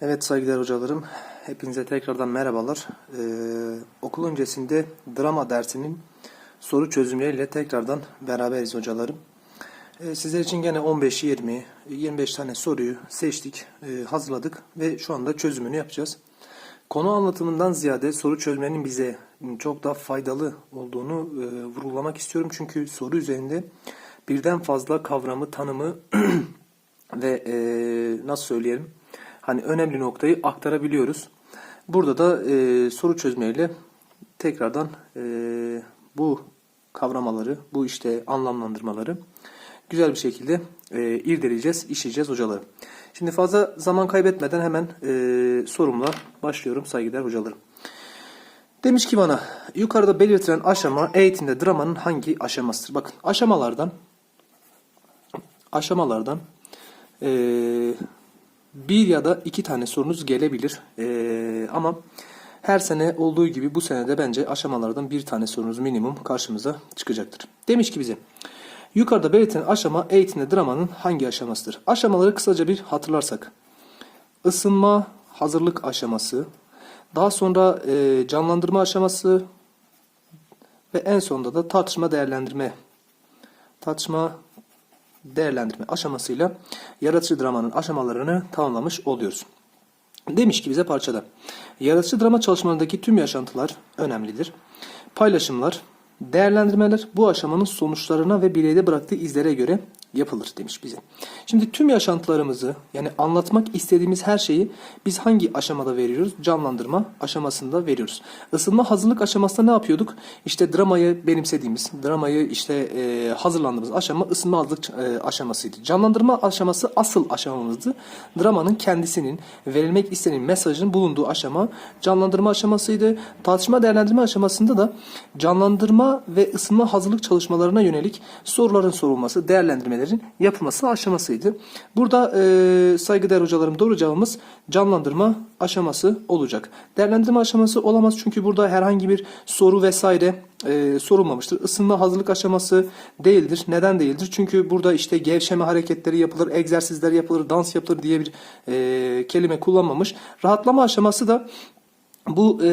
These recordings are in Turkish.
Evet saygıdeğer hocalarım, hepinize tekrardan merhabalar. Ee, okul öncesinde drama dersinin soru çözümleriyle tekrardan beraberiz hocalarım. Ee, sizler için gene 15-20, 25 tane soruyu seçtik, e, hazırladık ve şu anda çözümünü yapacağız. Konu anlatımından ziyade soru çözmenin bize çok daha faydalı olduğunu e, vurgulamak istiyorum. Çünkü soru üzerinde birden fazla kavramı, tanımı ve e, nasıl söyleyelim hani önemli noktayı aktarabiliyoruz. Burada da e, soru çözmeyle tekrardan e, bu kavramaları, bu işte anlamlandırmaları güzel bir şekilde e, irdeleyeceğiz, işleyeceğiz hocalarım. Şimdi fazla zaman kaybetmeden hemen e, sorumla başlıyorum saygıdeğer hocalarım. Demiş ki bana yukarıda belirtilen aşama eğitimde dramanın hangi aşamasıdır? Bakın aşamalardan aşamalardan eee, bir ya da iki tane sorunuz gelebilir. Eee, ama her sene olduğu gibi bu sene de bence aşamalardan bir tane sorunuz minimum karşımıza çıkacaktır. Demiş ki bize yukarıda belirtilen aşama eğitimde dramanın hangi aşamasıdır? Aşamaları kısaca bir hatırlarsak ısınma, hazırlık aşaması, daha sonra eee, canlandırma aşaması ve en sonunda da tartışma değerlendirme tartışma değerlendirme aşamasıyla yaratıcı dramanın aşamalarını tamamlamış oluyoruz. Demiş ki bize parçada. Yaratıcı drama çalışmalarındaki tüm yaşantılar önemlidir. Paylaşımlar, değerlendirmeler bu aşamanın sonuçlarına ve bireyde bıraktığı izlere göre yapılır demiş bize. Şimdi tüm yaşantılarımızı yani anlatmak istediğimiz her şeyi biz hangi aşamada veriyoruz? Canlandırma aşamasında veriyoruz. Isınma hazırlık aşamasında ne yapıyorduk? İşte dramayı benimsediğimiz, dramayı işte e, hazırlandığımız aşama ısınma hazırlık e, aşamasıydı. Canlandırma aşaması asıl aşamamızdı. Dramanın kendisinin verilmek istenen mesajın bulunduğu aşama canlandırma aşamasıydı. Tartışma değerlendirme aşamasında da canlandırma ve ısınma hazırlık çalışmalarına yönelik soruların sorulması, değerlendirmelerin yapılması aşamasıydı. Burada e, saygıdeğer hocalarım doğru cevabımız canlandırma aşaması olacak. Değerlendirme aşaması olamaz çünkü burada herhangi bir soru vesaire e, sorulmamıştır. Isınma hazırlık aşaması değildir. Neden değildir? Çünkü burada işte gevşeme hareketleri yapılır, egzersizler yapılır, dans yapılır diye bir e, kelime kullanmamış. Rahatlama aşaması da bu e,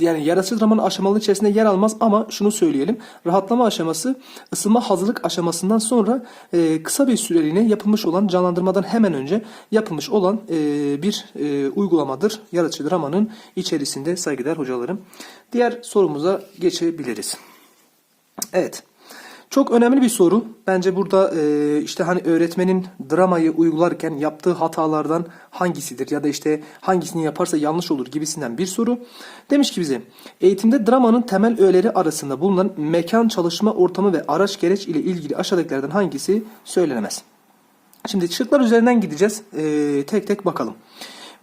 yani yaratıcı dramanın aşamaları içerisinde yer almaz ama şunu söyleyelim. Rahatlama aşaması ısınma hazırlık aşamasından sonra e, kısa bir süreliğine yapılmış olan canlandırmadan hemen önce yapılmış olan e, bir e, uygulamadır. Yaratıcı dramanın içerisinde saygıdeğer hocalarım. Diğer sorumuza geçebiliriz. Evet. Çok önemli bir soru. Bence burada e, işte hani öğretmenin dramayı uygularken yaptığı hatalardan hangisidir ya da işte hangisini yaparsa yanlış olur gibisinden bir soru. Demiş ki bize eğitimde dramanın temel öğeleri arasında bulunan mekan çalışma ortamı ve araç gereç ile ilgili aşağıdakilerden hangisi söylenemez? Şimdi şıklar üzerinden gideceğiz. E, tek tek bakalım.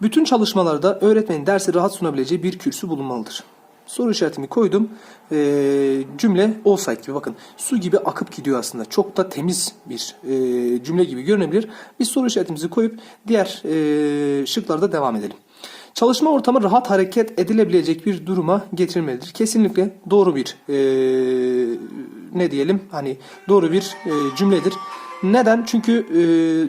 Bütün çalışmalarda öğretmenin dersi rahat sunabileceği bir kürsü bulunmalıdır. Soru işaretimi koydum. Ee, cümle offside gibi bakın. Su gibi akıp gidiyor aslında. Çok da temiz bir e, cümle gibi görünebilir. Biz soru işaretimizi koyup diğer e, şıklarda devam edelim. Çalışma ortamı rahat hareket edilebilecek bir duruma getirilmelidir. Kesinlikle doğru bir e, ne diyelim hani doğru bir e, cümledir. Neden? Çünkü e,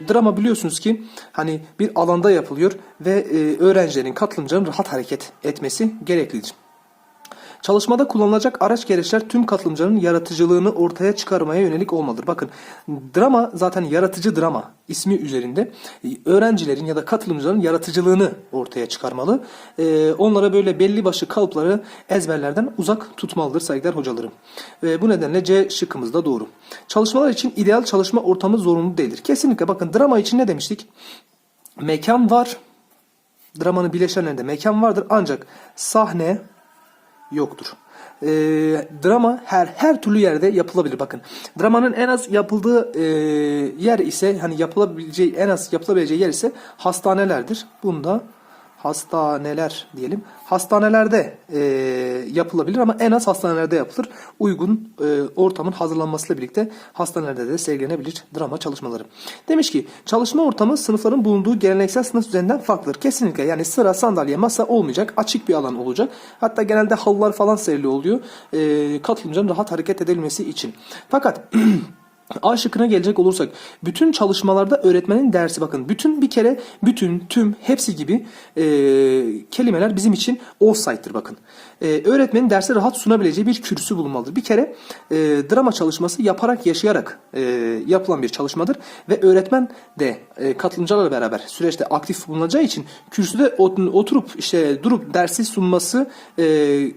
drama biliyorsunuz ki hani bir alanda yapılıyor ve e, öğrencilerin, katılımcıların rahat hareket etmesi gereklidir. Çalışmada kullanılacak araç gereçler tüm katılımcıların yaratıcılığını ortaya çıkarmaya yönelik olmalıdır. Bakın drama zaten yaratıcı drama ismi üzerinde öğrencilerin ya da katılımcıların yaratıcılığını ortaya çıkarmalı. Ee, onlara böyle belli başlı kalıpları ezberlerden uzak tutmalıdır saygıdeğer hocalarım. Ee, bu nedenle C şıkkımız da doğru. Çalışmalar için ideal çalışma ortamı zorunlu değildir. Kesinlikle bakın drama için ne demiştik? Mekan var. Dramanın bileşenlerinde mekan vardır ancak sahne, yoktur. E, drama her her türlü yerde yapılabilir. Bakın dramanın en az yapıldığı e, yer ise hani yapılabileceği en az yapılabileceği yer ise hastanelerdir. Bunda hastaneler diyelim. Hastanelerde e, yapılabilir ama en az hastanelerde yapılır. Uygun e, ortamın hazırlanmasıyla birlikte hastanelerde de sergilenebilir drama çalışmaları. Demiş ki çalışma ortamı sınıfların bulunduğu geleneksel sınıf düzeninden farklıdır. Kesinlikle yani sıra, sandalye, masa olmayacak. Açık bir alan olacak. Hatta genelde halılar falan serili oluyor. E, katılımcının rahat hareket edebilmesi için. Fakat A şıkkına gelecek olursak bütün çalışmalarda öğretmenin dersi bakın bütün bir kere bütün tüm hepsi gibi e, kelimeler bizim için offside'dır bakın. E, öğretmenin dersi rahat sunabileceği bir kürsü bulunmalıdır. Bir kere e, drama çalışması yaparak yaşayarak e, yapılan bir çalışmadır ve öğretmen de e, katılımcılarla beraber süreçte aktif bulunacağı için kürsüde ot- oturup işte durup dersi sunması e,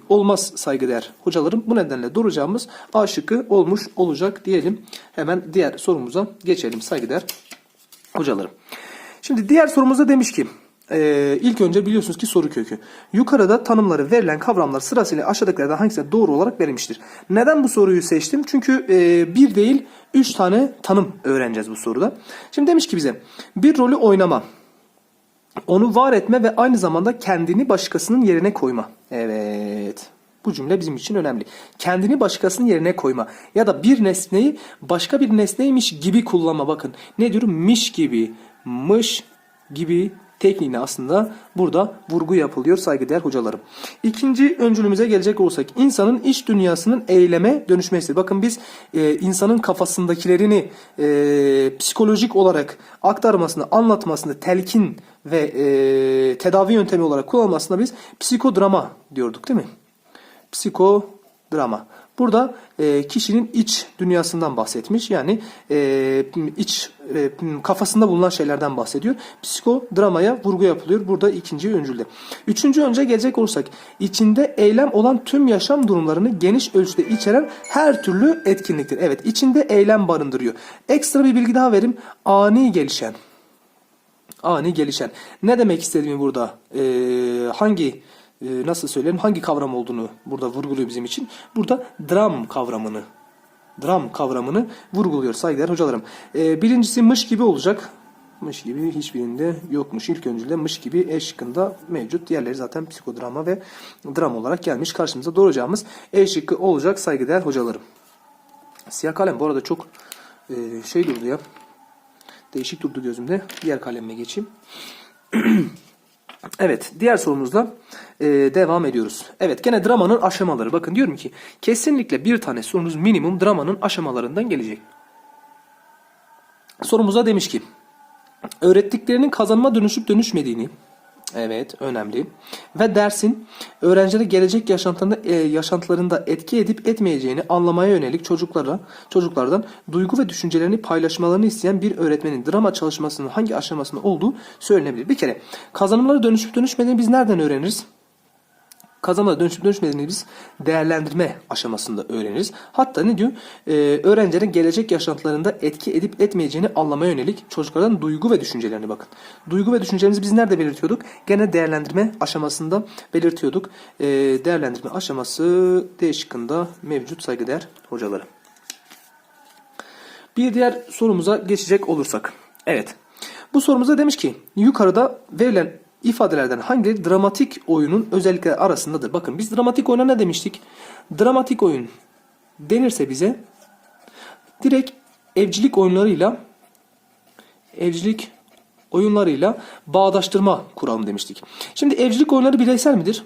olmaz saygıdeğer hocalarım. Bu nedenle doğuracağımız A şıkkı olmuş olacak diyelim. Hemen diğer sorumuza geçelim saygıdeğer hocalarım. Şimdi diğer sorumuzda demiş ki e, ilk önce biliyorsunuz ki soru kökü. Yukarıda tanımları verilen kavramlar sırasıyla aşağıdakilerden hangisine doğru olarak verilmiştir? Neden bu soruyu seçtim? Çünkü e, bir değil üç tane tanım öğreneceğiz bu soruda. Şimdi demiş ki bize bir rolü oynama, onu var etme ve aynı zamanda kendini başkasının yerine koyma. Evet. Bu cümle bizim için önemli. Kendini başkasının yerine koyma ya da bir nesneyi başka bir nesneymiş gibi kullanma. Bakın ne diyorum? Miş gibi, mış gibi tekniğine aslında burada vurgu yapılıyor saygıdeğer hocalarım. İkinci öncülümüze gelecek olursak insanın iç dünyasının eyleme dönüşmesi. Bakın biz e, insanın kafasındakilerini e, psikolojik olarak aktarmasını, anlatmasını, telkin ve e, tedavi yöntemi olarak kullanmasına biz psikodrama diyorduk değil mi? Psikodrama. Burada e, kişinin iç dünyasından bahsetmiş. Yani e, iç e, kafasında bulunan şeylerden bahsediyor. Psikodramaya vurgu yapılıyor. Burada ikinci öncülde. Üçüncü önce gelecek olursak içinde eylem olan tüm yaşam durumlarını geniş ölçüde içeren her türlü etkinliktir. Evet içinde eylem barındırıyor. Ekstra bir bilgi daha vereyim. Ani gelişen. Ani gelişen. Ne demek istediğimi burada e, hangi nasıl söyleyelim hangi kavram olduğunu burada vurguluyor bizim için. Burada dram kavramını dram kavramını vurguluyor saygıdeğer hocalarım. E, birincisi mış gibi olacak. Mış gibi hiçbirinde yokmuş. İlk öncülde mış gibi E şıkkında mevcut. Diğerleri zaten psikodrama ve dram olarak gelmiş. Karşımıza doğuracağımız E şıkkı olacak saygıdeğer hocalarım. Siyah kalem bu arada çok e, şey durdu ya. Değişik durdu gözümde. Diğer kalemime geçeyim. Evet, diğer sorumuzla e, devam ediyoruz. Evet, gene dramanın aşamaları. Bakın diyorum ki kesinlikle bir tane sorunuz minimum dramanın aşamalarından gelecek. Sorumuza demiş ki öğrettiklerinin kazanma dönüşüp dönüşmediğini Evet, önemli. Ve dersin öğrencileri gelecek yaşantılarında, e, yaşantılarında etki edip etmeyeceğini anlamaya yönelik çocuklara, çocuklardan duygu ve düşüncelerini paylaşmalarını isteyen bir öğretmenin drama çalışmasının hangi aşamasında olduğu söylenebilir. Bir kere kazanımları dönüşüp dönüşmediğini biz nereden öğreniriz? Kazanma dönüşüp dönüşmediğini biz değerlendirme aşamasında öğreniriz. Hatta ne diyor? Ee, öğrencilerin gelecek yaşantılarında etki edip etmeyeceğini anlamaya yönelik çocuklardan duygu ve düşüncelerini bakın. Duygu ve düşüncelerimizi biz nerede belirtiyorduk? Gene değerlendirme aşamasında belirtiyorduk. Ee, değerlendirme aşaması D şıkkında mevcut saygıdeğer hocaları. Bir diğer sorumuza geçecek olursak. Evet. Bu sorumuzda demiş ki yukarıda verilen ifadelerden hangileri dramatik oyunun özellikleri arasındadır? Bakın biz dramatik oyuna ne demiştik? Dramatik oyun denirse bize direkt evcilik oyunlarıyla evcilik oyunlarıyla bağdaştırma kuralım demiştik. Şimdi evcilik oyunları bireysel midir?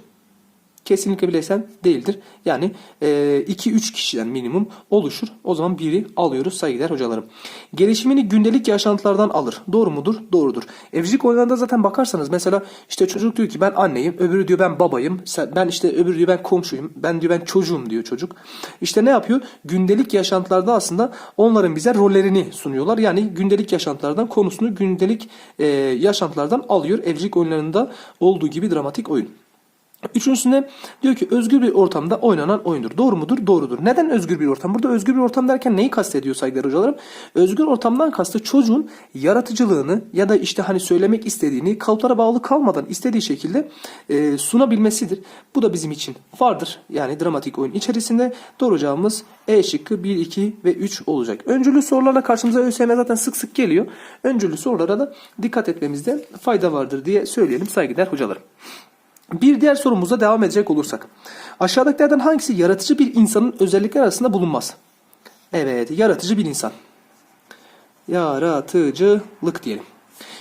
Kesinlikle bireysel değildir. Yani 2-3 kişiden minimum oluşur. O zaman biri alıyoruz saygıdeğer hocalarım. Gelişimini gündelik yaşantılardan alır. Doğru mudur? Doğrudur. Evcilik oyunlarında zaten bakarsanız mesela işte çocuk diyor ki ben anneyim, öbürü diyor ben babayım, ben işte öbürü diyor ben komşuyum, ben diyor ben çocuğum diyor çocuk. İşte ne yapıyor? Gündelik yaşantılarda aslında onların bize rollerini sunuyorlar. Yani gündelik yaşantılardan konusunu gündelik e, yaşantılardan alıyor. Evcilik oyunlarında olduğu gibi dramatik oyun. Üçüncüsünde diyor ki özgür bir ortamda oynanan oyundur. Doğru mudur? Doğrudur. Neden özgür bir ortam? Burada özgür bir ortam derken neyi kastediyor saygıdeğer hocalarım? Özgür ortamdan kastı çocuğun yaratıcılığını ya da işte hani söylemek istediğini kalıplara bağlı kalmadan istediği şekilde e, sunabilmesidir. Bu da bizim için vardır. Yani dramatik oyun içerisinde doğuracağımız E şıkkı 1, 2 ve 3 olacak. Öncüllü sorularla karşımıza ÖSYM zaten sık sık geliyor. Öncüllü sorulara da dikkat etmemizde fayda vardır diye söyleyelim saygıdeğer hocalarım. Bir diğer sorumuza devam edecek olursak. Aşağıdakilerden hangisi yaratıcı bir insanın özellikleri arasında bulunmaz? Evet, yaratıcı bir insan. Yaratıcılık diyelim.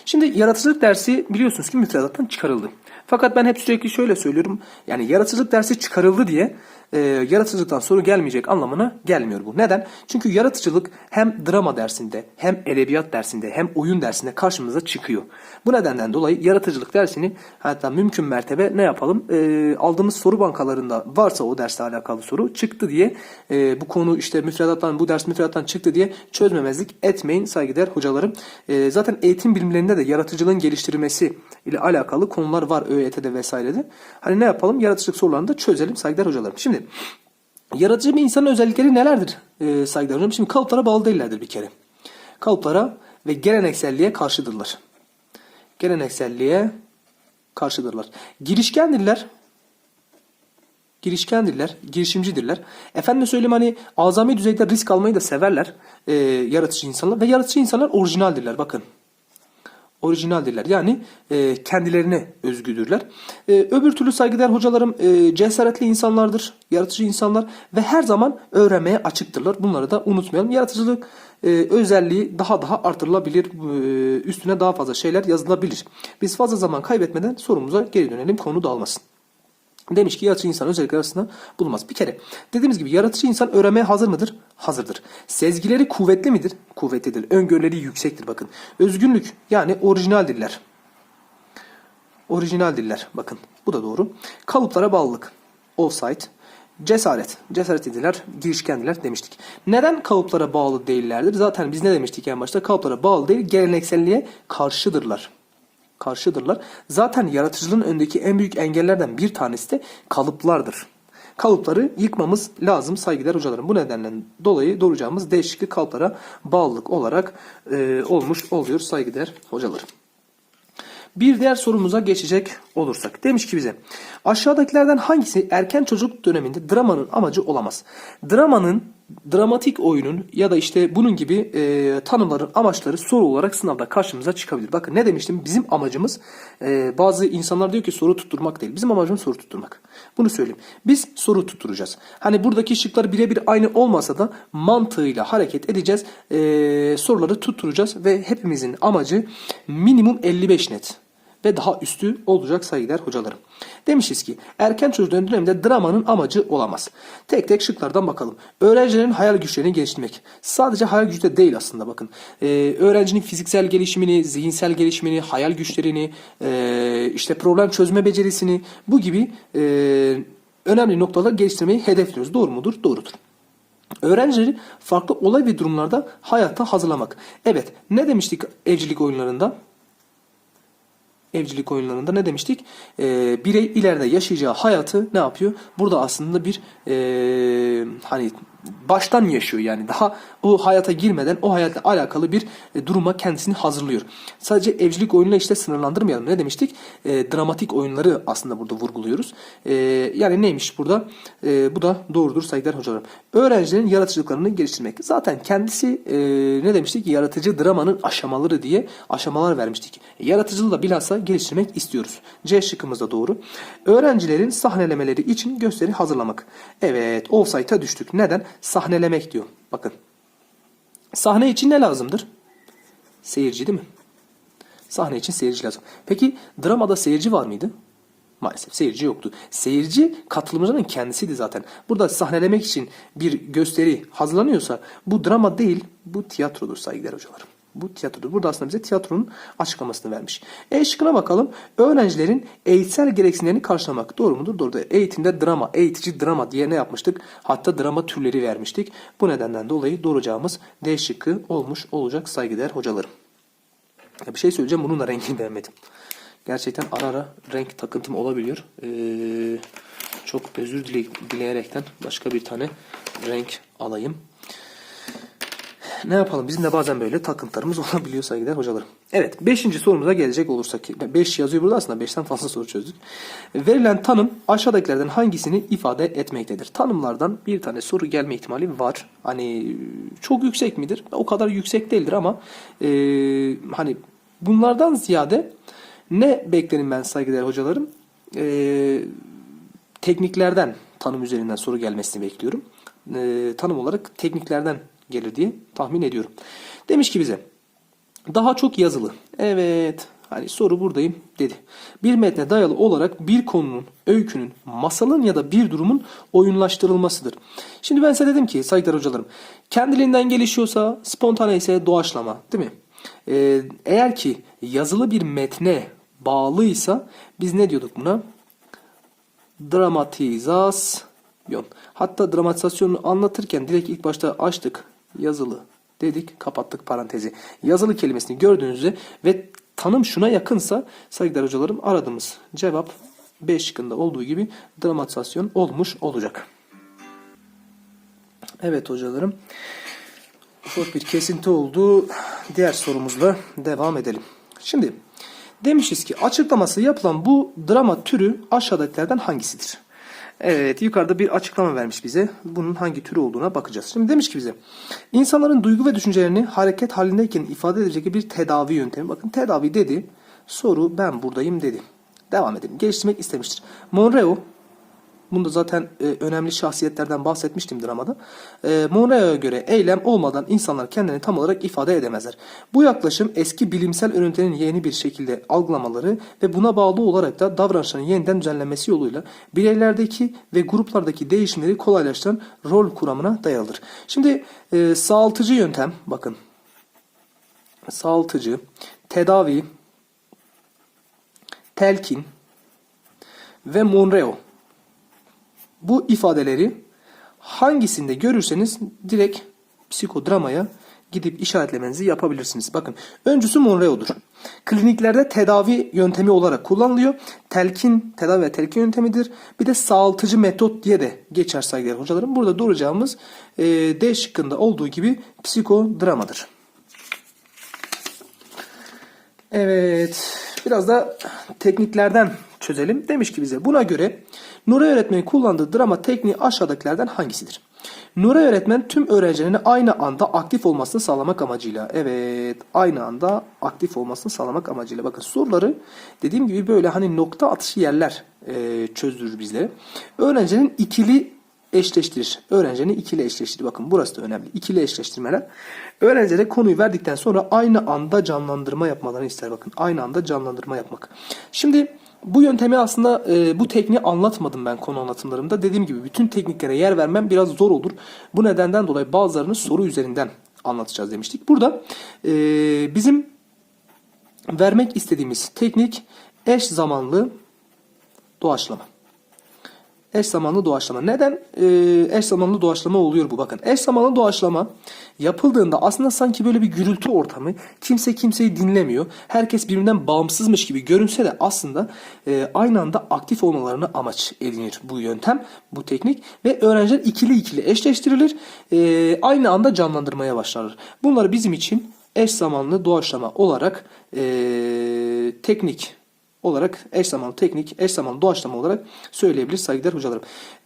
Şimdi yaratıcılık dersi biliyorsunuz ki müfredattan çıkarıldı. Fakat ben hep sürekli şöyle söylüyorum. Yani yaratıcılık dersi çıkarıldı diye e, yaratıcılıktan soru gelmeyecek anlamına gelmiyor bu. Neden? Çünkü yaratıcılık hem drama dersinde hem edebiyat dersinde hem oyun dersinde karşımıza çıkıyor. Bu nedenden dolayı yaratıcılık dersini hatta mümkün mertebe ne yapalım? E, aldığımız soru bankalarında varsa o dersle alakalı soru çıktı diye e, bu konu işte müfredattan bu ders müfredattan çıktı diye çözmemezlik etmeyin saygıdeğer hocalarım. E, zaten eğitim bilimlerinde de yaratıcılığın geliştirilmesi ile alakalı konular var ÖYT'de vesairede. Hani ne yapalım? Yaratıcılık sorularını da çözelim saygıdeğer hocalarım. Şimdi yaratıcı bir insanın özellikleri nelerdir e, saygıdeğer hocam? Şimdi kalıplara bağlı değillerdir bir kere. Kalıplara ve gelenekselliğe karşıdırlar. Gelenekselliğe karşıdırlar. Girişkendirler. Girişkendirler, girişimcidirler. Efendim söyleyeyim hani azami düzeyde risk almayı da severler e, yaratıcı insanlar ve yaratıcı insanlar orijinaldirler bakın orijinaldirler. Yani e, kendilerine özgüdürler. E, öbür türlü saygıdeğer hocalarım e, cesaretli insanlardır, yaratıcı insanlar ve her zaman öğrenmeye açıktırlar. Bunları da unutmayalım. Yaratıcılık e, özelliği daha daha artırılabilir, e, üstüne daha fazla şeyler yazılabilir. Biz fazla zaman kaybetmeden sorumuza geri dönelim, konu dağılmasın. Demiş ki yaratıcı insan özellikleri arasında bulunmaz. Bir kere dediğimiz gibi yaratıcı insan öğrenmeye hazır mıdır? Hazırdır. Sezgileri kuvvetli midir? Kuvvetlidir. Öngörüleri yüksektir bakın. Özgünlük yani orijinaldirler. Orijinaldirler bakın. Bu da doğru. Kalıplara bağlılık. Offside. Cesaret. Cesaret ediler, girişkendiler demiştik. Neden kalıplara bağlı değillerdir? Zaten biz ne demiştik en başta? Kalıplara bağlı değil, gelenekselliğe karşıdırlar karşıdırlar. Zaten yaratıcılığın öndeki en büyük engellerden bir tanesi de kalıplardır. Kalıpları yıkmamız lazım saygıdeğer hocalarım. Bu nedenden dolayı doğuracağımız değişiklik kalıplara bağlılık olarak e, olmuş oluyor saygıdeğer hocalarım. Bir diğer sorumuza geçecek olursak. Demiş ki bize aşağıdakilerden hangisi erken çocuk döneminde dramanın amacı olamaz? Dramanın dramatik oyunun ya da işte bunun gibi e, tanımların amaçları soru olarak sınavda karşımıza çıkabilir. Bakın ne demiştim? Bizim amacımız e, bazı insanlar diyor ki soru tutturmak değil. Bizim amacımız soru tutturmak. Bunu söyleyeyim. Biz soru tutturacağız. Hani buradaki şıklar birebir aynı olmasa da mantığıyla hareket edeceğiz. E, soruları tutturacağız ve hepimizin amacı minimum 55 net ve daha üstü olacak saygıdeğer hocalarım. Demişiz ki erken çocuk döneminde dramanın amacı olamaz. Tek tek şıklardan bakalım. Öğrencilerin hayal güçlerini geliştirmek. Sadece hayal gücü de değil aslında bakın. Ee, öğrencinin fiziksel gelişimini, zihinsel gelişimini, hayal güçlerini, e, işte problem çözme becerisini bu gibi e, önemli noktalar geliştirmeyi hedefliyoruz. Doğru mudur? Doğrudur. Öğrencileri farklı olay ve durumlarda hayata hazırlamak. Evet ne demiştik evcilik oyunlarında? Evcilik oyunlarında ne demiştik? Ee, birey ileride yaşayacağı hayatı ne yapıyor? Burada aslında bir e, hani baştan yaşıyor yani daha o hayata girmeden o hayatla alakalı bir e, duruma kendisini hazırlıyor. Sadece evcilik oyunuyla işte sınırlandırmayalım. Ne demiştik? E, dramatik oyunları aslında burada vurguluyoruz. E, yani neymiş burada? E, bu da doğrudur saygıdeğer hocalarım. Öğrencilerin yaratıcılıklarını geliştirmek. Zaten kendisi e, ne demiştik? Yaratıcı dramanın aşamaları diye aşamalar vermiştik. E, yaratıcılığı da bilhassa geliştirmek istiyoruz. C şıkkımız da doğru. Öğrencilerin sahnelemeleri için gösteri hazırlamak. Evet, offside'a düştük. Neden? Sahnelemek diyor. Bakın. Sahne için ne lazımdır? Seyirci değil mi? Sahne için seyirci lazım. Peki dramada seyirci var mıydı? Maalesef seyirci yoktu. Seyirci katılımcının kendisiydi zaten. Burada sahnelemek için bir gösteri hazırlanıyorsa bu drama değil, bu tiyatrodur saygıdeğer hocalarım. Bu tiyatrodur. Burada aslında bize tiyatronun açıklamasını vermiş. E şıkkına bakalım. Öğrencilerin eğitsel gereksinimlerini karşılamak. Doğru mudur? Doğru. Eğitimde drama, eğitici drama diye ne yapmıştık? Hatta drama türleri vermiştik. Bu nedenden dolayı doğuracağımız D şıkkı olmuş olacak saygıdeğer hocalarım. Ya bir şey söyleyeceğim. Bunun da rengini beğenmedim. Gerçekten ara ara renk takıntım olabiliyor. Ee, çok özür dile- dileyerekten başka bir tane renk alayım. Ne yapalım? Bizim de bazen böyle takıntılarımız olabiliyor saygıdeğer hocalarım. Evet 5. sorumuza gelecek olursak. 5 yazıyor burada aslında 5'ten fazla soru çözdük. Verilen tanım aşağıdakilerden hangisini ifade etmektedir? Tanımlardan bir tane soru gelme ihtimali var. Hani çok yüksek midir? O kadar yüksek değildir ama e, hani bunlardan ziyade ne beklerim ben saygıdeğer hocalarım? E, tekniklerden tanım üzerinden soru gelmesini bekliyorum. E, tanım olarak tekniklerden gelir diye tahmin ediyorum. Demiş ki bize Daha çok yazılı. Evet. Hani soru buradayım dedi. Bir metne dayalı olarak bir konunun, öykünün, masalın ya da bir durumun oyunlaştırılmasıdır. Şimdi ben size dedim ki saygıdeğer hocalarım kendiliğinden gelişiyorsa spontane ise doğaçlama değil mi? Ee, eğer ki yazılı bir metne bağlıysa biz ne diyorduk buna? Dramatizasyon. Hatta dramatizasyonu anlatırken direkt ilk başta açtık yazılı dedik kapattık parantezi. Yazılı kelimesini gördüğünüzde ve tanım şuna yakınsa saygıdeğer hocalarım aradığımız cevap B şıkkında olduğu gibi dramatizasyon olmuş olacak. Evet hocalarım. Ufak bir kesinti oldu. Diğer sorumuzla devam edelim. Şimdi demişiz ki açıklaması yapılan bu drama türü aşağıdakilerden hangisidir? Evet yukarıda bir açıklama vermiş bize. Bunun hangi türü olduğuna bakacağız. Şimdi demiş ki bize insanların duygu ve düşüncelerini hareket halindeyken ifade edecek bir tedavi yöntemi. Bakın tedavi dedi. Soru ben buradayım dedi. Devam edelim. Geliştirmek istemiştir. Monroe Bunda zaten e, önemli şahsiyetlerden bahsetmiştim dramada. E, Monroe'ya göre eylem olmadan insanlar kendilerini tam olarak ifade edemezler. Bu yaklaşım eski bilimsel örüntülerin yeni bir şekilde algılamaları ve buna bağlı olarak da davranışların yeniden düzenlenmesi yoluyla bireylerdeki ve gruplardaki değişimleri kolaylaştıran rol kuramına dayalıdır. Şimdi e, sağaltıcı yöntem bakın. Sağaltıcı, tedavi, telkin ve Monroe bu ifadeleri hangisinde görürseniz direkt psikodramaya gidip işaretlemenizi yapabilirsiniz. Bakın öncüsü Monroe'dur. Kliniklerde tedavi yöntemi olarak kullanılıyor. Telkin, tedavi ve telkin yöntemidir. Bir de sağaltıcı metot diye de geçer saygıdeğer hocalarım. Burada duracağımız e, D şıkkında olduğu gibi psikodramadır. Evet, biraz da tekniklerden çözelim. Demiş ki bize buna göre Nuri öğretmenin kullandığı drama tekniği aşağıdakilerden hangisidir? Nuri öğretmen tüm öğrencilerin aynı anda aktif olmasını sağlamak amacıyla. Evet aynı anda aktif olmasını sağlamak amacıyla. Bakın soruları dediğim gibi böyle hani nokta atışı yerler e, çözdürür bizlere. Öğrencinin ikili eşleştirir. Öğrencinin ikili eşleştirir. Bakın burası da önemli. İkili eşleştirmeler. Öğrencilere konuyu verdikten sonra aynı anda canlandırma yapmalarını ister. Bakın aynı anda canlandırma yapmak. Şimdi bu yöntemi aslında e, bu tekniği anlatmadım ben konu anlatımlarımda. Dediğim gibi bütün tekniklere yer vermem biraz zor olur. Bu nedenden dolayı bazılarını soru üzerinden anlatacağız demiştik. Burada e, bizim vermek istediğimiz teknik eş zamanlı doğaçlama. Eş zamanlı doğaçlama. Neden e, eş zamanlı doğaçlama oluyor bu? Bakın eş zamanlı doğaçlama yapıldığında aslında sanki böyle bir gürültü ortamı. Kimse kimseyi dinlemiyor. Herkes birbirinden bağımsızmış gibi görünse de aslında e, aynı anda aktif olmalarını amaç edinir bu yöntem, bu teknik. Ve öğrenciler ikili ikili eşleştirilir. E, aynı anda canlandırmaya başlarlar. Bunları bizim için eş zamanlı doğaçlama olarak e, teknik olarak eş zamanlı teknik, eş zamanlı doğaçlama olarak söyleyebiliriz saygıdeğer hocalarım.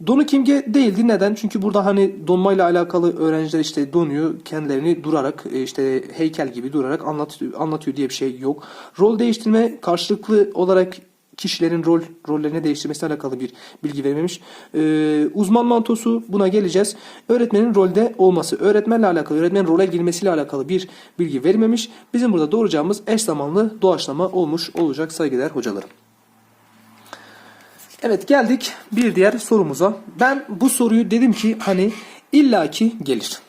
Donu kimge değildi. Neden? Çünkü burada hani donmayla alakalı öğrenciler işte donuyor, kendilerini durarak e, işte heykel gibi durarak anlatıyor, anlatıyor diye bir şey yok. Rol değiştirme karşılıklı olarak kişilerin rol rollerini değiştirmesiyle alakalı bir bilgi verilmemiş. Ee, uzman mantosu buna geleceğiz. Öğretmenin rolde olması, öğretmenle alakalı, öğretmenin role girmesiyle alakalı bir bilgi verilmemiş. Bizim burada doğuracağımız eş zamanlı doğaçlama olmuş olacak saygıdeğer hocalarım. Evet geldik bir diğer sorumuza. Ben bu soruyu dedim ki hani illaki gelir.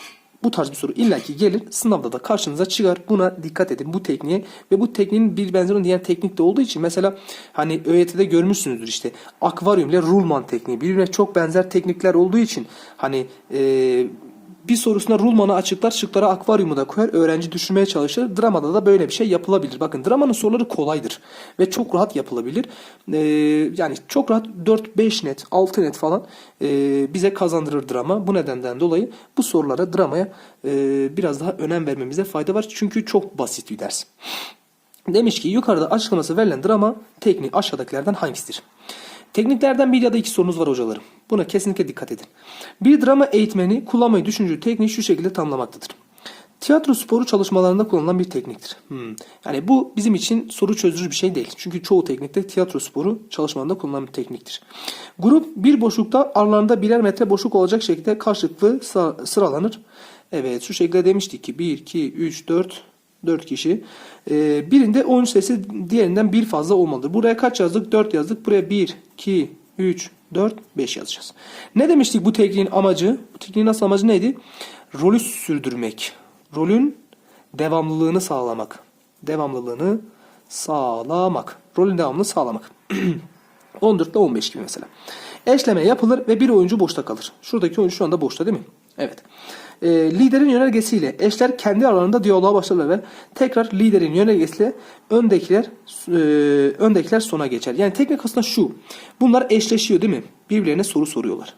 Bu tarz bir soru illaki gelir. Sınavda da karşınıza çıkar. Buna dikkat edin bu tekniğe. Ve bu tekniğin bir benzeri diğer teknik de olduğu için mesela hani ÖYT'de görmüşsünüzdür işte akvaryum ile rulman tekniği. Birbirine çok benzer teknikler olduğu için hani e, bir sorusuna rulmanı açıklar, şıklara akvaryumu da koyar, öğrenci düşünmeye çalışır. Dramada da böyle bir şey yapılabilir. Bakın dramanın soruları kolaydır ve çok rahat yapılabilir. Ee, yani çok rahat 4-5 net, 6 net falan e, bize kazandırır drama. Bu nedenden dolayı bu sorulara, dramaya e, biraz daha önem vermemize fayda var. Çünkü çok basit bir ders. Demiş ki yukarıda açıklaması verilen drama tekniği aşağıdakilerden hangisidir? Tekniklerden bir ya da iki sorunuz var hocalarım. Buna kesinlikle dikkat edin. Bir drama eğitmeni kullanmayı düşündüğü tekniği şu şekilde tanımlamaktadır. Tiyatro sporu çalışmalarında kullanılan bir tekniktir. Hmm. Yani bu bizim için soru çözücü bir şey değil. Çünkü çoğu teknikte tiyatro sporu çalışmalarında kullanılan bir tekniktir. Grup bir boşlukta aralarında birer metre boşluk olacak şekilde karşılıklı sıralanır. Evet şu şekilde demiştik ki 1, 2, 3, 4, 4 kişi. Ee, birinde oyuncu sayısı diğerinden bir fazla olmalıdır. Buraya kaç yazdık? 4 yazdık. Buraya 1, 2, 3, 4, 5 yazacağız. Ne demiştik bu tekniğin amacı? Bu tekniğin asıl amacı neydi? Rolü sürdürmek. Rolün devamlılığını sağlamak. Devamlılığını sağlamak. Rolün devamlılığını sağlamak. 14 ile 15 gibi mesela. Eşleme yapılır ve bir oyuncu boşta kalır. Şuradaki oyuncu şu anda boşta değil mi? Evet. Ee, liderin yönergesiyle eşler kendi aralarında diyaloğa başlarlar ve tekrar liderin yönergesiyle öndekiler e, öndekiler sona geçer. Yani teknik aslında şu. Bunlar eşleşiyor değil mi? Birbirlerine soru soruyorlar.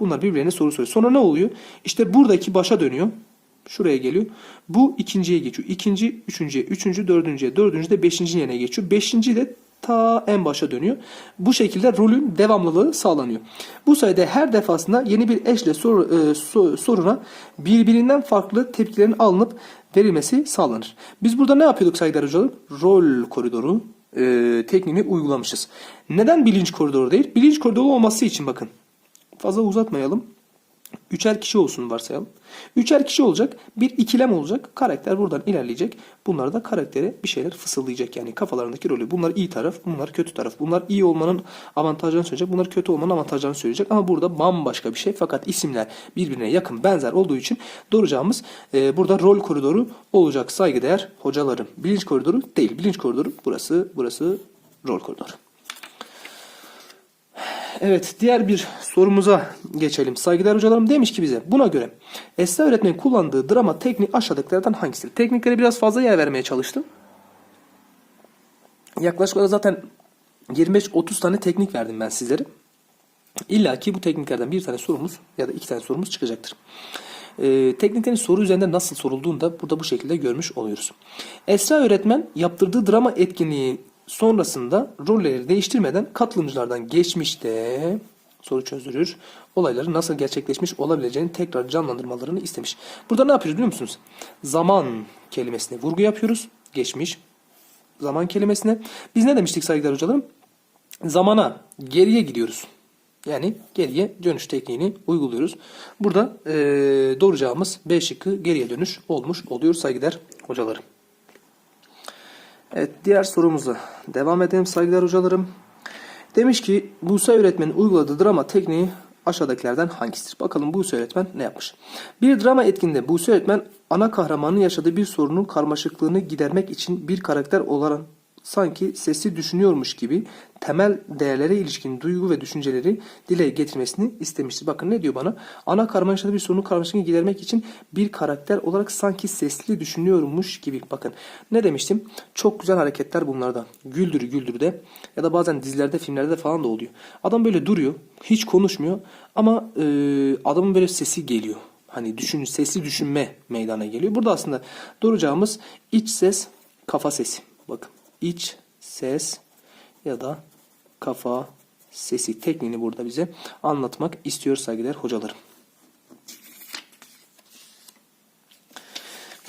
Bunlar birbirlerine soru soruyor. Sonra ne oluyor? İşte buradaki başa dönüyor. Şuraya geliyor. Bu ikinciye geçiyor. İkinci, üçüncüye, üçüncü, dördüncüye, dördüncü de beşinci yerine geçiyor. Beşinci de ta en başa dönüyor. Bu şekilde rolün devamlılığı sağlanıyor. Bu sayede her defasında yeni bir eşle sor, e, so- soruna birbirinden farklı tepkilerin alınıp verilmesi sağlanır. Biz burada ne yapıyorduk saygıdeğer hocalarım? Rol koridoru e, tekniğini uygulamışız. Neden bilinç koridoru değil? Bilinç koridoru olması için bakın. Fazla uzatmayalım. Üçer kişi olsun varsayalım. Üçer kişi olacak. Bir ikilem olacak. Karakter buradan ilerleyecek. Bunlar da karaktere bir şeyler fısıldayacak. Yani kafalarındaki rolü. Bunlar iyi taraf, bunlar kötü taraf. Bunlar iyi olmanın avantajlarını söyleyecek. Bunlar kötü olmanın avantajlarını söyleyecek. Ama burada bambaşka bir şey. Fakat isimler birbirine yakın, benzer olduğu için doğuracağımız e, burada rol koridoru olacak saygıdeğer hocalarım. Bilinç koridoru değil. Bilinç koridoru burası, burası rol koridoru. Evet diğer bir sorumuza geçelim. Saygıdeğer hocalarım demiş ki bize buna göre Esra öğretmenin kullandığı drama tekniği aşağıdakilerden hangisidir? Tekniklere biraz fazla yer vermeye çalıştım. Yaklaşık olarak zaten 25-30 tane teknik verdim ben sizlere. İlla ki bu tekniklerden bir tane sorumuz ya da iki tane sorumuz çıkacaktır. Ee, tekniklerin soru üzerinde nasıl sorulduğunu da burada bu şekilde görmüş oluyoruz. Esra öğretmen yaptırdığı drama etkinliği sonrasında rolleri değiştirmeden katılımcılardan geçmişte soru çözdürür. Olayların nasıl gerçekleşmiş olabileceğini tekrar canlandırmalarını istemiş. Burada ne yapıyoruz biliyor musunuz? Zaman kelimesine vurgu yapıyoruz. Geçmiş zaman kelimesine. Biz ne demiştik saygıdeğer hocalarım? Zamana geriye gidiyoruz. Yani geriye dönüş tekniğini uyguluyoruz. Burada eee doğuracağımız B şıkkı geriye dönüş olmuş oluyor saygıdeğer hocalarım. Evet diğer sorumuza devam edelim saygıdeğer hocalarım. Demiş ki Buse öğretmenin uyguladığı drama tekniği aşağıdakilerden hangisidir? Bakalım Buse öğretmen ne yapmış? Bir drama etkinliğinde Buse öğretmen ana kahramanın yaşadığı bir sorunun karmaşıklığını gidermek için bir karakter olarak sanki sesi düşünüyormuş gibi temel değerlere ilişkin duygu ve düşünceleri dile getirmesini istemiştir. Bakın ne diyor bana? Ana kahraman yaşadığı bir sorunun karmaşıklığını gidermek için bir karakter olarak sanki sesli düşünüyormuş gibi. Bakın ne demiştim? Çok güzel hareketler bunlardan. Güldür güldür de ya da bazen dizilerde filmlerde falan da oluyor. Adam böyle duruyor. Hiç konuşmuyor ama e, adamın böyle sesi geliyor. Hani düşün, sesli düşünme meydana geliyor. Burada aslında duracağımız iç ses, kafa sesi. Bakın iç ses ya da kafa sesi tekniğini burada bize anlatmak istiyor saygıdeğer hocalarım.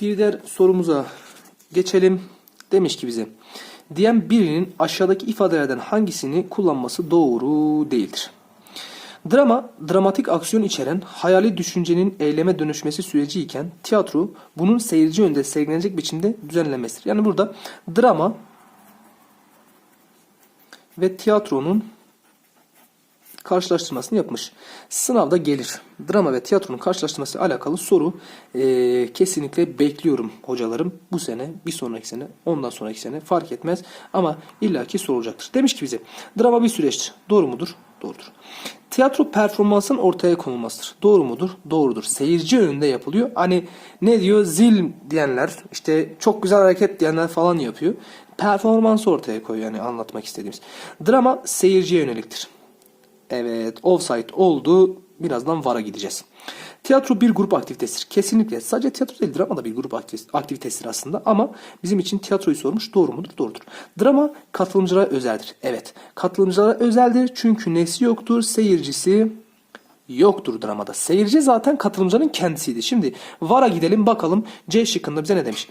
Bir diğer sorumuza geçelim. Demiş ki bize diyen birinin aşağıdaki ifadelerden hangisini kullanması doğru değildir? Drama, dramatik aksiyon içeren hayali düşüncenin eyleme dönüşmesi süreci iken tiyatro bunun seyirci önünde sergilenecek biçimde düzenlenmesidir. Yani burada drama ve tiyatronun karşılaştırmasını yapmış. Sınavda gelir. Drama ve tiyatronun karşılaştırması alakalı soru eee, kesinlikle bekliyorum hocalarım. Bu sene, bir sonraki sene, ondan sonraki sene fark etmez ama illaki sorulacaktır. Demiş ki bize drama bir süreçtir. Doğru mudur? Doğrudur. Tiyatro performansın ortaya konulmasıdır. Doğru mudur? Doğrudur. Seyirci önünde yapılıyor. Hani ne diyor? Zil diyenler, işte çok güzel hareket diyenler falan yapıyor. Performansı ortaya koyuyor yani anlatmak istediğimiz. Drama seyirciye yöneliktir. Evet, offside oldu. Birazdan VAR'a gideceğiz. Tiyatro bir grup aktivitesidir. Kesinlikle. Sadece tiyatro değil, drama da bir grup aktivitesi- aktivitesidir aslında. Ama bizim için tiyatroyu sormuş. Doğru mudur? Doğrudur. Drama katılımcılara özeldir. Evet. Katılımcılara özeldir. Çünkü nesi yoktur? Seyircisi yoktur dramada. Seyirci zaten katılımcının kendisiydi. Şimdi VAR'a gidelim bakalım C şıkkında bize ne demiş?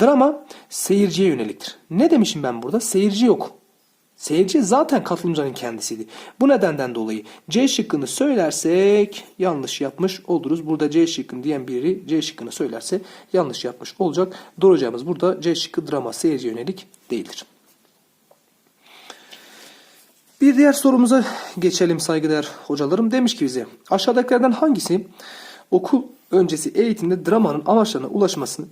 Drama seyirciye yöneliktir. Ne demişim ben burada? Seyirci yok. Seyirci zaten katılımcının kendisiydi. Bu nedenden dolayı C şıkkını söylersek yanlış yapmış oluruz. Burada C şıkkını diyen biri C şıkkını söylerse yanlış yapmış olacak. Doğru cevabımız burada C şıkkı drama seyirci yönelik değildir. Bir diğer sorumuza geçelim saygıdeğer hocalarım. Demiş ki bize aşağıdakilerden hangisi okul öncesi eğitimde dramanın amaçlarına ulaşmasını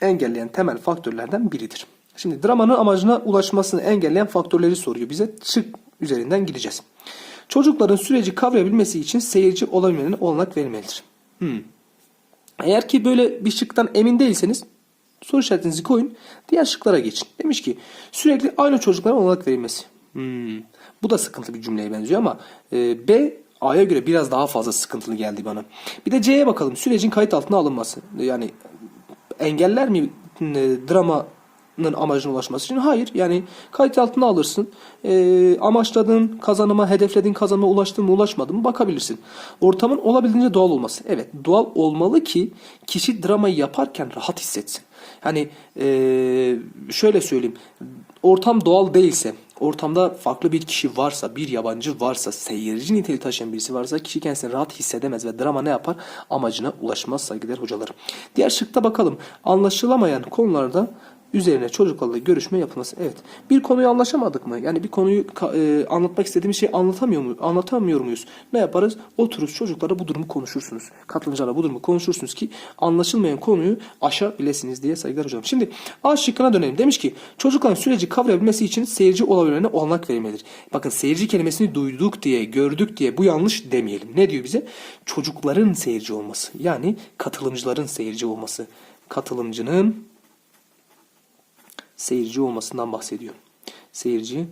engelleyen temel faktörlerden biridir. Şimdi dramanın amacına ulaşmasını engelleyen faktörleri soruyor bize. Şık üzerinden gideceğiz. Çocukların süreci kavrayabilmesi için seyirci olabilmelerine olanak verilmelidir. Hmm. Eğer ki böyle bir şıktan emin değilseniz soru işaretinizi koyun. Diğer şıklara geçin. Demiş ki sürekli aynı çocuklara olanak verilmesi. Hmm. Bu da sıkıntı bir cümleye benziyor ama e, B A'ya göre biraz daha fazla sıkıntılı geldi bana. Bir de C'ye bakalım. Sürecin kayıt altına alınması. Yani engeller mi e, dramanın amacına ulaşması için? Hayır. Yani kayıt altına alırsın. E, amaçladığın kazanıma, hedeflediğin kazanıma ulaştın mı ulaşmadın mı bakabilirsin. Ortamın olabildiğince doğal olması. Evet doğal olmalı ki kişi dramayı yaparken rahat hissetsin. Hani e, şöyle söyleyeyim. Ortam doğal değilse, ortamda farklı bir kişi varsa, bir yabancı varsa, seyirci niteliği taşıyan birisi varsa kişi kendisini rahat hissedemez ve drama ne yapar? Amacına ulaşmaz saygıdeğer hocalarım. Diğer şıkta bakalım. Anlaşılamayan konularda üzerine çocuklarla görüşme yapılması. Evet. Bir konuyu anlaşamadık mı? Yani bir konuyu e, anlatmak istediğimiz şeyi anlatamıyor mu? Anlatamıyor muyuz? Ne yaparız? Otururuz çocuklara bu durumu konuşursunuz. Katılımcılarla bu durumu konuşursunuz ki anlaşılmayan konuyu aşabilesiniz diye saygılar hocam. Şimdi A şıkkına dönelim. Demiş ki çocukların süreci kavrayabilmesi için seyirci olabilmelerine olanak verilmelidir. Bakın seyirci kelimesini duyduk diye, gördük diye bu yanlış demeyelim. Ne diyor bize? Çocukların seyirci olması. Yani katılımcıların seyirci olması. Katılımcının seyirci olmasından bahsediyor. Seyirci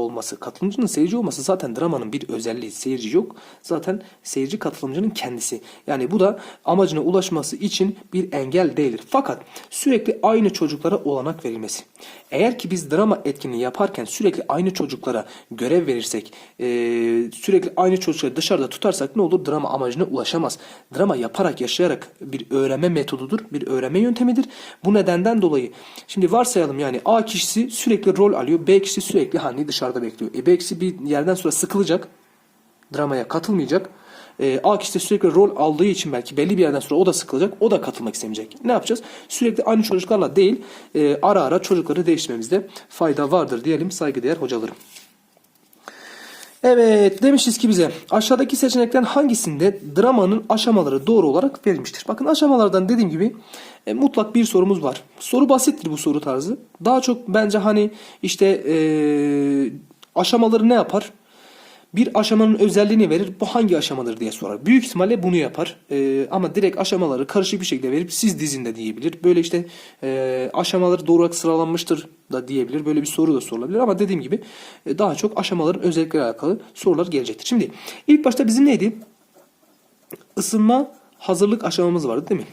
olması, katılımcının seyirci olması zaten dramanın bir özelliği. Seyirci yok. Zaten seyirci katılımcının kendisi. Yani bu da amacına ulaşması için bir engel değildir. Fakat sürekli aynı çocuklara olanak verilmesi. Eğer ki biz drama etkinliği yaparken sürekli aynı çocuklara görev verirsek, sürekli aynı çocukları dışarıda tutarsak ne olur? Drama amacına ulaşamaz. Drama yaparak, yaşayarak bir öğrenme metodudur, bir öğrenme yöntemidir. Bu nedenden dolayı şimdi varsayalım yani A kişisi sürekli rol alıyor, B kişisi sürekli hani dışarıda bekliyor. E B kişisi bir yerden sonra sıkılacak, dramaya katılmayacak. E, A kişi sürekli rol aldığı için belki belli bir yerden sonra o da sıkılacak. O da katılmak istemeyecek. Ne yapacağız? Sürekli aynı çocuklarla değil e, ara ara çocukları değiştirmemizde fayda vardır diyelim saygıdeğer hocalarım. Evet demişiz ki bize aşağıdaki seçenekten hangisinde dramanın aşamaları doğru olarak verilmiştir? Bakın aşamalardan dediğim gibi e, mutlak bir sorumuz var. Soru basittir bu soru tarzı. Daha çok bence hani işte e, aşamaları ne yapar? Bir aşamanın özelliğini verir. Bu hangi aşamadır diye sorar. Büyük ihtimalle bunu yapar. Ee, ama direkt aşamaları karışık bir şekilde verip siz dizinde diyebilir. Böyle işte e, aşamaları doğru olarak sıralanmıştır da diyebilir. Böyle bir soru da sorulabilir. Ama dediğim gibi e, daha çok aşamaların özellikleri alakalı sorular gelecektir. Şimdi ilk başta bizim neydi? Isınma hazırlık aşamamız vardı değil mi?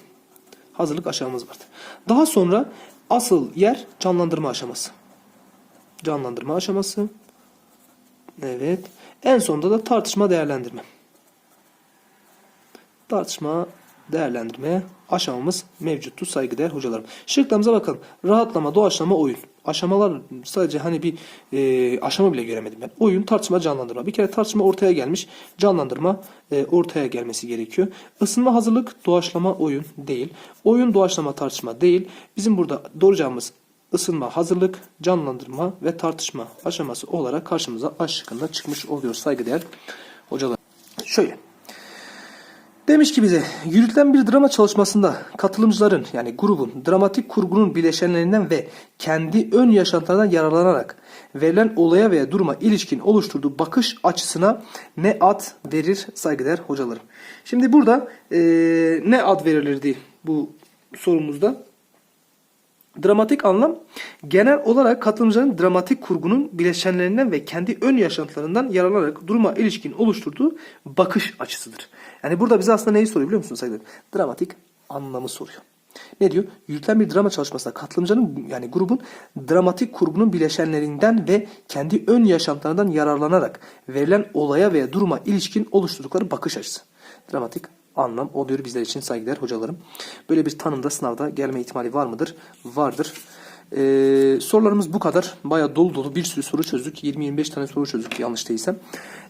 Hazırlık aşamamız vardı. Daha sonra asıl yer canlandırma aşaması. Canlandırma aşaması. Evet. En sonunda da tartışma değerlendirme. Tartışma değerlendirme aşamamız mevcuttu saygıdeğer hocalarım. Şıklarımıza bakalım. Rahatlama, doğaçlama, oyun. Aşamalar sadece hani bir e, aşama bile göremedim ben. Oyun, tartışma, canlandırma. Bir kere tartışma ortaya gelmiş. Canlandırma e, ortaya gelmesi gerekiyor. Isınma, hazırlık, doğaçlama, oyun değil. Oyun, doğaçlama, tartışma değil. Bizim burada doğru cevabımız ısınma, hazırlık, canlandırma ve tartışma aşaması olarak karşımıza A çıkmış oluyor saygıdeğer hocalar. Şöyle. Demiş ki bize yürütülen bir drama çalışmasında katılımcıların yani grubun dramatik kurgunun bileşenlerinden ve kendi ön yaşantılarından yararlanarak verilen olaya veya duruma ilişkin oluşturduğu bakış açısına ne ad verir saygıdeğer hocalarım. Şimdi burada e, ne ad verilirdi bu sorumuzda? Dramatik anlam genel olarak katılımcıların dramatik kurgunun bileşenlerinden ve kendi ön yaşantılarından yararlanarak duruma ilişkin oluşturduğu bakış açısıdır. Yani burada bize aslında neyi soruyor biliyor musunuz saygıdeğer? Dramatik anlamı soruyor. Ne diyor? Yürütülen bir drama çalışmasında katılımcının yani grubun dramatik kurgunun bileşenlerinden ve kendi ön yaşantılarından yararlanarak verilen olaya veya duruma ilişkin oluşturdukları bakış açısı. Dramatik anlam oluyor bizler için saygıdeğer hocalarım. Böyle bir tanımda sınavda gelme ihtimali var mıdır? Vardır. Ee, sorularımız bu kadar. Baya dolu dolu bir sürü soru çözdük. 20-25 tane soru çözdük yanlış değilsem.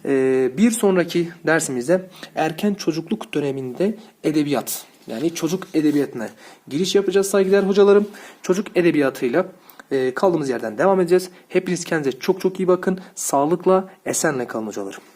Ee, bir sonraki dersimizde erken çocukluk döneminde edebiyat yani çocuk edebiyatına giriş yapacağız saygıdeğer hocalarım. Çocuk edebiyatıyla e, kaldığımız yerden devam edeceğiz. Hepiniz kendinize çok çok iyi bakın. Sağlıkla, esenle kalın hocalarım.